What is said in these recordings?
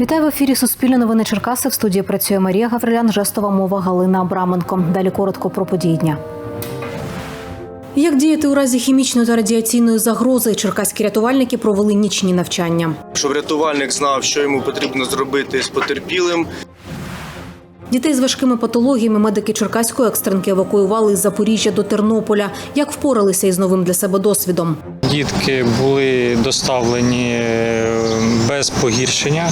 Вітаю в ефірі Суспільне новини Черкаси. В студії працює Марія Гаврилян, жестова мова Галина Абраменко. Далі коротко про події дня. Як діяти у разі хімічної та радіаційної загрози? Черкаські рятувальники провели нічні навчання. щоб рятувальник знав, що йому потрібно зробити з потерпілим. Дітей з важкими патологіями медики Черкаської екстренки евакуювали із Запоріжжя до Тернополя. Як впоралися із новим для себе досвідом? Дітки були доставлені е, без погіршення.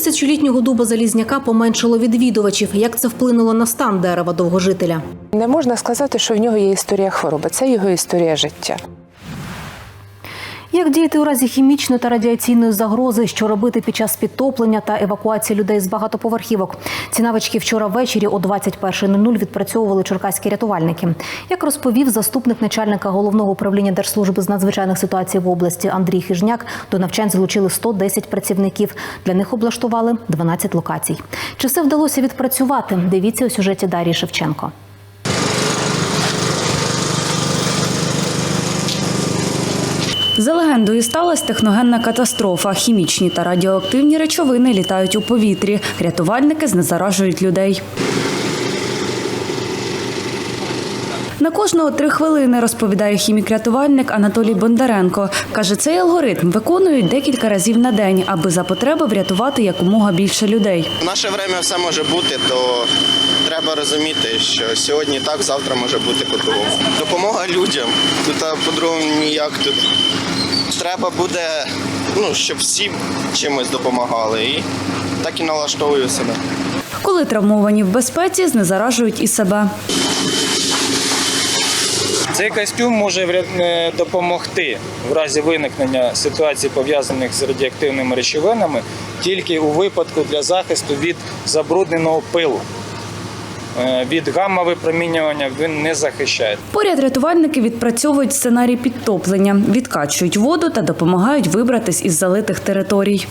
Тисячолітнього дуба залізняка поменшало відвідувачів. Як це вплинуло на стан дерева довгожителя? Не можна сказати, що в нього є історія хвороби. Це його історія життя. Як діяти у разі хімічної та радіаційної загрози, що робити під час підтоплення та евакуації людей з багатоповерхівок? Ці навички вчора ввечері о 21.00 відпрацьовували черкаські рятувальники. Як розповів заступник начальника головного управління Держслужби з надзвичайних ситуацій в області Андрій Хижняк, до навчань залучили 110 працівників. Для них облаштували 12 локацій. Чи все вдалося відпрацювати? Дивіться у сюжеті Дарії Шевченко. За легендою сталася техногенна катастрофа. Хімічні та радіоактивні речовини літають у повітрі. Рятувальники знезаражують людей. На кожного три хвилини, розповідає хімік-рятувальник Анатолій Бондаренко. Каже, цей алгоритм виконують декілька разів на день, аби за потреби врятувати якомога більше людей. В наше время все може бути, то треба розуміти, що сьогодні так, завтра може бути по-другому. Допомога людям. Тут а, по-другому ніяк тут. Треба буде, ну, щоб всі чимось допомагали. І так і налаштовую себе. Коли травмовані в безпеці, знезаражують і себе. Цей костюм може е, допомогти в разі виникнення ситуацій, пов'язаних з радіоактивними речовинами, тільки у випадку для захисту від забрудненого пилу. Е, Від гамма-випромінювання він не захищає. Поряд рятувальники відпрацьовують сценарій підтоплення, відкачують воду та допомагають вибратись із залитих територій.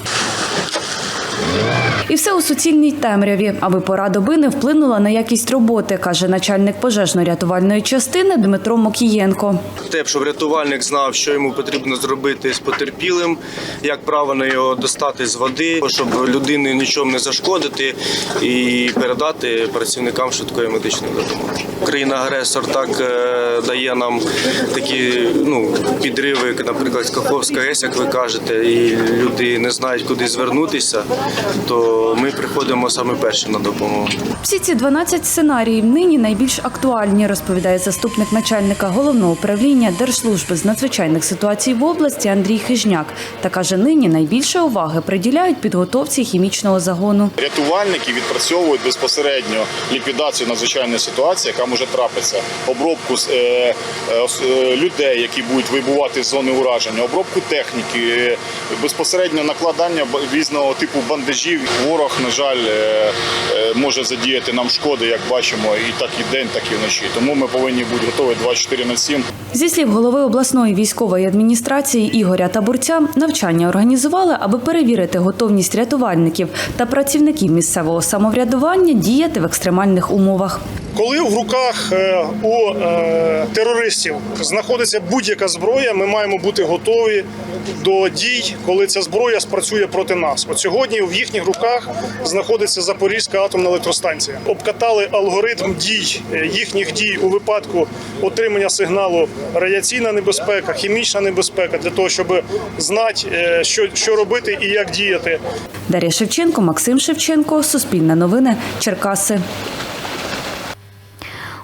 І все у суцільній темряві, аби пора доби не вплинула на якість роботи, каже начальник пожежно-рятувальної частини Дмитро Мокієнко. Те, щоб рятувальник знав, що йому потрібно зробити з потерпілим, як правильно його достати з води, щоб людини нічого не зашкодити і передати працівникам швидкої медичної допомоги. Країна-агресор так е, дає нам такі ну, підриви, наприклад, Каховська ГЕС, як ви кажете, і люди не знають, куди звернутися, то ми приходимо саме перші на допомогу. Всі ці 12 сценаріїв нині найбільш актуальні, розповідає заступник начальника головного управління Держслужби з надзвичайних ситуацій в області Андрій Хижняк. Та каже, нині найбільше уваги приділяють підготовці хімічного загону. Рятувальники відпрацьовують безпосередньо ліквідацію надзвичайної ситуації, яка може трапитися, обробку з, е, е, е, людей, які будуть вибувати з зони ураження, обробку техніки, безпосередньо накладання різного типу бандажів. Ворог, на жаль, е, е, може задіяти нам шкоди, як бачимо, і так і день, так і вночі. Тому ми повинні бути готові 24 на 7. Зі слів голови обласної військової адміністрації Ігоря Табурця, навчання організували, аби перевірити готовність рятувальників та працівників місцевого самоврядування діяти в екстремальних умовах. Коли в руках е, у терористів знаходиться будь-яка зброя, ми маємо бути готові до дій, коли ця зброя спрацює проти нас. От сьогодні в їхніх руках знаходиться Запорізька атомна електростанція. Обкатали алгоритм дій е, їхніх дій у випадку отримання сигналу радіаційна небезпека, хімічна небезпека для того, щоб знати, е, що, що робити і як діяти. Дар'я Шевченко, Максим Шевченко, Суспільне новини, Черкаси.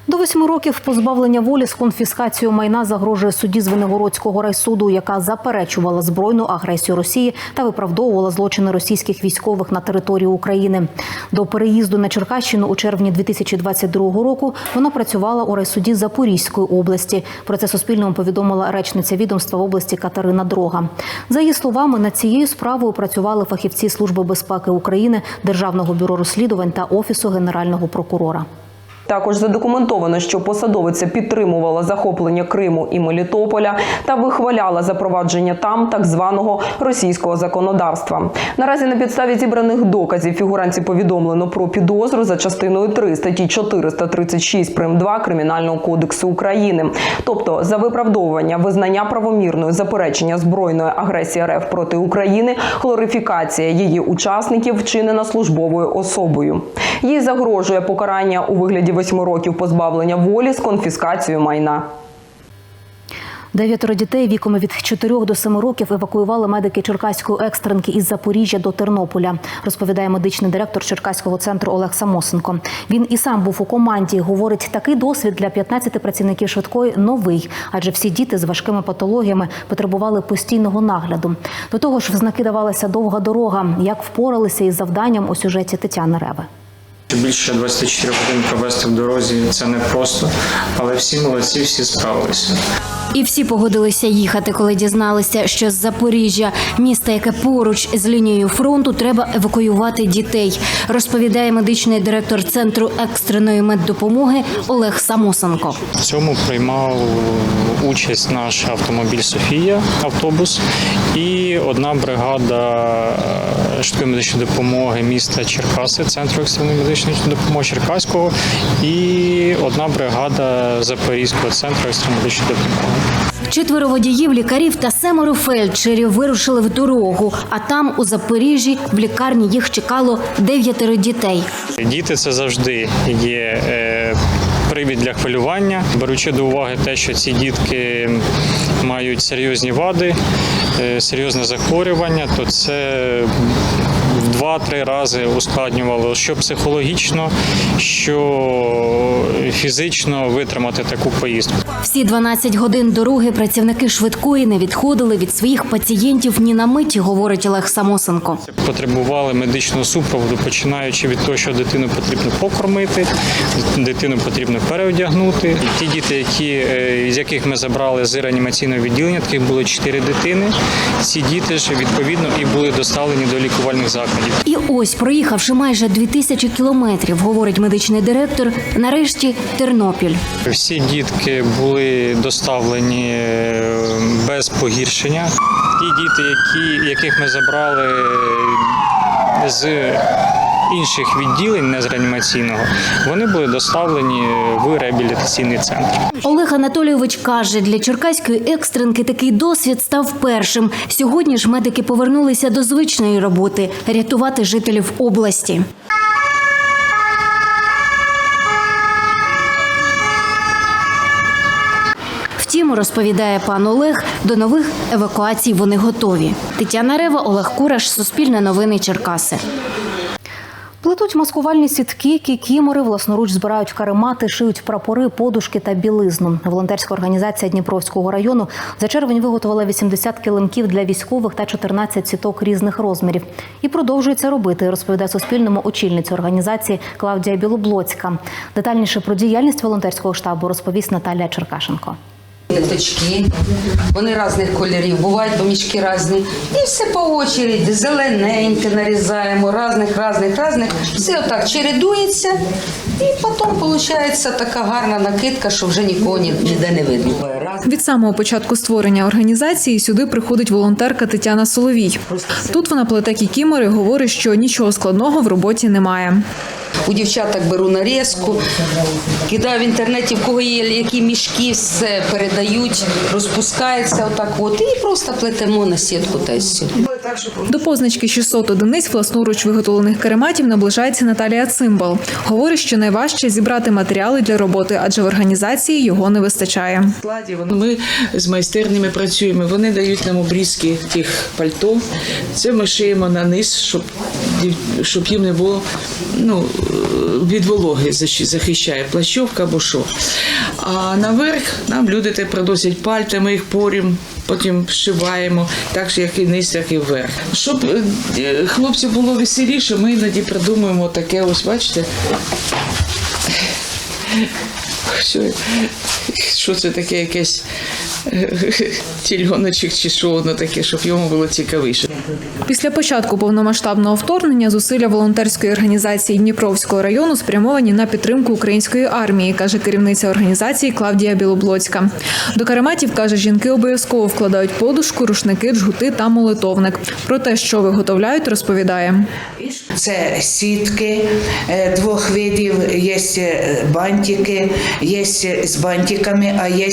До восьми років позбавлення волі з конфіскацією майна загрожує судді Звенигородського райсуду, яка заперечувала збройну агресію Росії та виправдовувала злочини російських військових на території України. До переїзду на Черкащину у червні 2022 року вона працювала у райсуді Запорізької області. Про це Суспільному повідомила речниця відомства області Катерина Дрога. За її словами, над цією справою працювали фахівці Служби безпеки України, Державного бюро розслідувань та Офісу Генерального прокурора. Також задокументовано, що посадовиця підтримувала захоплення Криму і Мелітополя та вихваляла запровадження там так званого російського законодавства. Наразі на підставі зібраних доказів фігуранці повідомлено про підозру за частиною 3 статті 436 прим. 2 Кримінального кодексу України, тобто за виправдовування визнання правомірною заперечення збройної агресії РФ проти України, хлорифікація її учасників вчинена службовою особою. Їй загрожує покарання у вигляді восьми років позбавлення волі з конфіскацією майна. Дев'ятеро дітей віком від 4 до 7 років евакуювали медики Черкаської екстренки із Запоріжжя до Тернополя, розповідає медичний директор Черкаського центру Олег Самосенко. Він і сам був у команді. Говорить, такий досвід для 15 працівників швидкої новий, адже всі діти з важкими патологіями потребували постійного нагляду. До того ж, в знаки давалася довга дорога. Як впоралися із завданням у сюжеті Тетяни Реви. Більше 24 годин провести в дорозі це не просто, але всі молодці, всі справилися. І всі погодилися їхати, коли дізналися, що з Запоріжжя, міста, яке поруч з лінією фронту, треба евакуювати дітей. Розповідає медичний директор центру екстреної меддопомоги Олег Самосенко. В цьому приймав участь наш автомобіль Софія, автобус, і одна бригада е, швидкої медичної допомоги міста Черкаси, центру екстреної медичної допомоги Черкаського, і одна бригада Запорізького центру екстреної медичної допомоги. Четверо водіїв, лікарів та семеро фельдшерів вирушили в дорогу. А там, у Запоріжжі, в лікарні їх чекало дев'ятеро дітей. Діти це завжди є е, привід для хвилювання, беручи до уваги те, що ці дітки мають серйозні вади, е, серйозне захворювання, то це два-три рази ускладнювало що психологічно, що фізично витримати таку поїздку. Всі 12 годин дороги працівники швидкої не відходили від своїх пацієнтів ні на миті, говорить Олег Самосенко. Потребували медичного супроводу, починаючи від того, що дитину потрібно покормити, дитину потрібно переодягнути. І ті діти, які, е, з яких ми забрали з реанімаційного відділення, таких було чотири дитини. Ці діти ж відповідно і були доставлені до лікувальних закладів. І ось, проїхавши майже 2000 кілометрів, говорить медичний директор, нарешті Тернопіль. Всі дітки були доставлені е, без погіршення. Ті діти, які, яких ми забрали з інших відділень, не з реанімаційного, вони були доставлені в реабілітаційний центр. Олег Анатолійович каже, для черкаської екстренки такий досвід став першим. Сьогодні ж медики повернулися до звичної роботи рятувати жителів області. Втім, розповідає пан Олег, до нових евакуацій вони готові. Тетяна Рева, Олег Кураш, Суспільне новини Черкаси. Плетуть маскувальні сітки, кікімори, власноруч збирають каремати, шиють прапори, подушки та білизну. Волонтерська організація Дніпровського району за червень виготовила 80 килимків для військових та 14 сіток різних розмірів. І продовжує це робити, розповідає Суспільному очільниця організації Клавдія Білоблоцька. Детальніше про діяльність волонтерського штабу розповість Наталія Черкашенко. Ниточки, вони різних кольорів, бувають помічки різні. І все по очереді, зелененьке нарізаємо, різних, різних, різних. Все отак чередується, і потім виходить така гарна накидка, що вже нікого ні- ніде не видно. Від самого початку створення організації сюди приходить волонтерка Тетяна Соловій. Тут вона плете кікімори, говорить, що нічого складного в роботі немає. У дівчаток беру нарізку, кидаю в інтернеті, в кого є які мішки, все передають, розпускається отак от, і просто плетемо на сітку та й. До позначки 600 одиниць власноруч виготовлених карематів наближається Наталія Цимбал. Говорить, що найважче зібрати матеріали для роботи, адже в організації його не вистачає. Ми з майстернями працюємо. Вони дають нам обрізки тих пальто. Це ми шиємо на низ, щоб, дів- щоб їм не було ну, від вологи защ- захищає плащовка або що. А наверх нам люди те приносять пальта, ми їх порємо, потім вшиваємо, так ж, як і низ, так і вверх. Щоб е, було веселіше, ми іноді придумуємо таке, ось бачите. Що, що це таке якесь тільоночок чи що воно таке, щоб йому було цікавіше. Після початку повномасштабного вторгнення зусилля волонтерської організації Дніпровського району спрямовані на підтримку української армії, каже керівниця організації Клавдія Білоблоцька. До карематів каже, жінки обов'язково вкладають подушку, рушники, джгути та молитовник. Про те, що виготовляють, розповідає. Це сітки е, двох видів, є е, бантики, є з бантиками, а є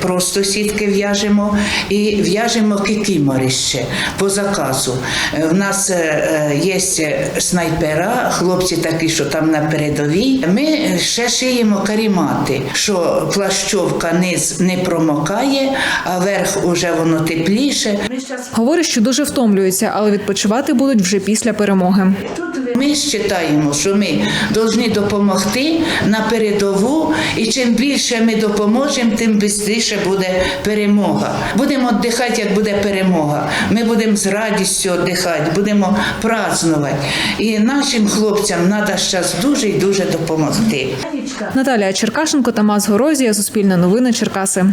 просто сітки в'яжемо і в'яжемо кікімори ще по заказу. Е, У нас е, є снайпера, хлопці такі, що там на передовій. Ми ще шиємо карімати, що плащовка низ не промокає, а верх уже воно тепліше. Говорить, що дуже втомлюються, але відпочивати будуть вже після перемоги. Ми вважаємо, що ми повинні допомогти на передову, і чим більше ми допоможемо, тим швидше буде перемога. Будемо віддихати, як буде перемога. Ми будемо з радістю віддихати, будемо празднувати. І нашим хлопцям треба зараз дуже і дуже допомогти. Наталія Черкашенко, Тамас Горозія, Суспільне новини, Черкаси.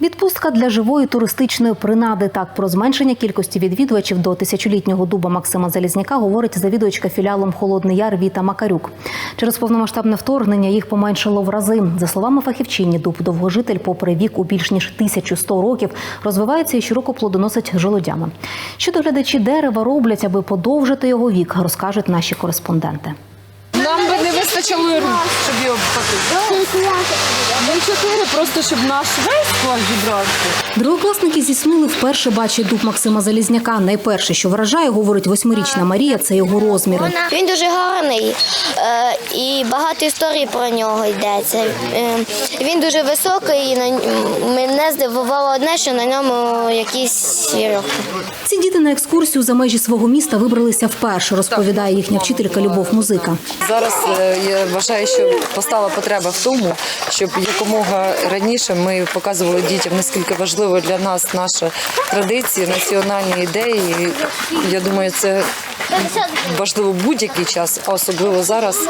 Відпустка для живої туристичної принади. Так про зменшення кількості відвідувачів до тисячолітнього дуба Максима Залізняка говорить завідувачка філіалом Холодний Яр Віта Макарюк. Через повномасштабне вторгнення їх поменшало в рази. За словами фахівчині, дуб довгожитель, попри вік у більш ніж 1100 років, розвивається і щороку плодоносить жолодями. Що доглядачі дерева роблять, аби подовжити його вік, розкажуть наші кореспонденти. Не вистачило рук, щоб його покрити. Ми чотири, просто щоб наш весь склад зібрався. Другокласники зі Сміли вперше бачать дуб Максима Залізняка. Найперше, що вражає, говорить восьмирічна Марія, це його розміри. Він дуже гарний е, і багато історій про нього йдеться. Е, Він дуже високий, і мене здивувало одне, що на ньому якісь вірьовки. Ці діти на екскурсію за межі свого міста вибралися вперше, розповідає їхня вчителька Любов Музика. Зараз е, я вважаю, що постала потреба в тому, щоб якомога раніше ми показували дітям, наскільки важливо для нас наша традиції, національні ідеї. Я думаю, це важливо будь-який час, а особливо зараз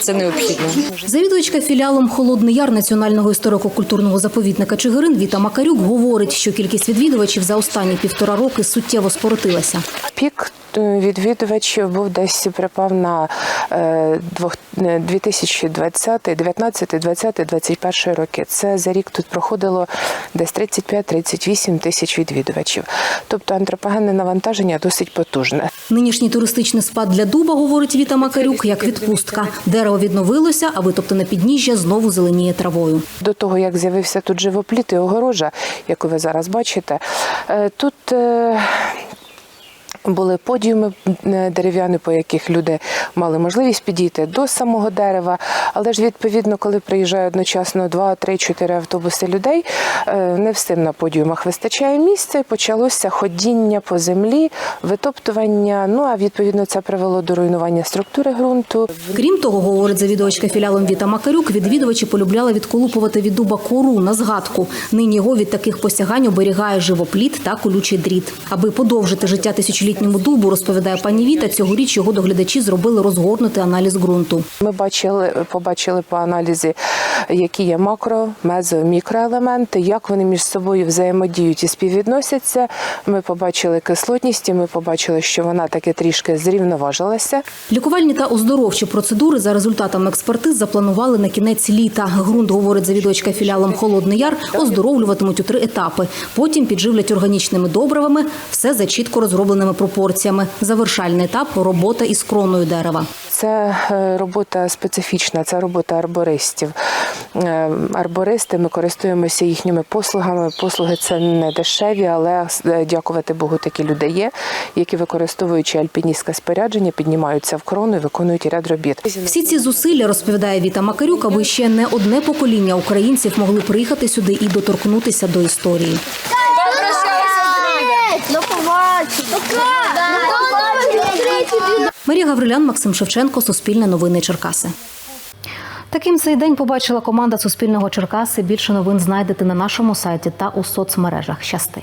це необхідно. Завідувачка філіалом Холодний Яр Національного історико-культурного заповідника Чигирин Віта Макарюк говорить, що кількість відвідувачів за останні півтора роки суттєво скоротилася. Пік е, відвідувачів був десь припав на е, двох- е, 2020, 19, 20, 21 роки. Це за рік тут проходило десь 35-38 тисяч відвідувачів. Тобто антропогенне навантаження досить потужне. Нинішній туристичний спад для дуба, говорить Віта Макарюк, як відпустка. Дерево відновилося, а витоптане підніжжя знову зеленіє травою. До того, як з'явився тут живопліт і огорожа, яку ви зараз бачите, е, тут е, були подіуми е, дерев'яні, по яких люди мали можливість підійти до самого дерева. Але ж відповідно, коли приїжджає одночасно 2, 3, 4 автобуси людей, е, не всім на подіумах вистачає місця, і почалося ходіння по землі, витоптування. Ну а відповідно це привело до руйнування структури ґрунту. Крім того, говорить завідувачка філіалом Віта Макарюк, відвідувачі полюбляли відколупувати від дуба кору на згадку. Нині його від таких посягань оберігає живопліт та колючий дріт. Аби подовжити життя тисячолітньому дубу, розповідає пані Віта, цьогоріч його доглядачі зробили розгорнутий аналіз ґрунту. Ми бачили, побачили по аналізі, які є макро, мезо, мікроелементи, як вони між собою взаємодіють і співвідносяться. Ми побачили кислотність, і ми побачили, що вона таки трішки зрівноважилася. Лікувальні та оздоровчі процедури за результатами експертиз запланували на кінець літа. Грунт, говорить завідувачка філіалом Холодний Яр, оздоровлюватимуть у три етапи. Потім підживлять органічними добривами, все за чітко розробленими пропорціями. Завершальний етап робота із кроною дерева. Це е, робота специфічна, це робота арбористів. Е, Арбористи, ми користуємося їхніми послугами. Послуги це не дешеві, але е, дякувати Богу, такі люди є, які використовуючи альпіністське спорядження, піднімаються в крону і виконують ряд робіт. Всі ці зусилля, розповідає Віта Макарюк, аби ще не одне покоління українців могли приїхати сюди і доторкнутися до історії. Марія Гаврилян, Максим Шевченко, Суспільне новини Черкаси. Таким цей день побачила команда Суспільного Черкаси. Більше новин знайдете на нашому сайті та у соцмережах. Щасти.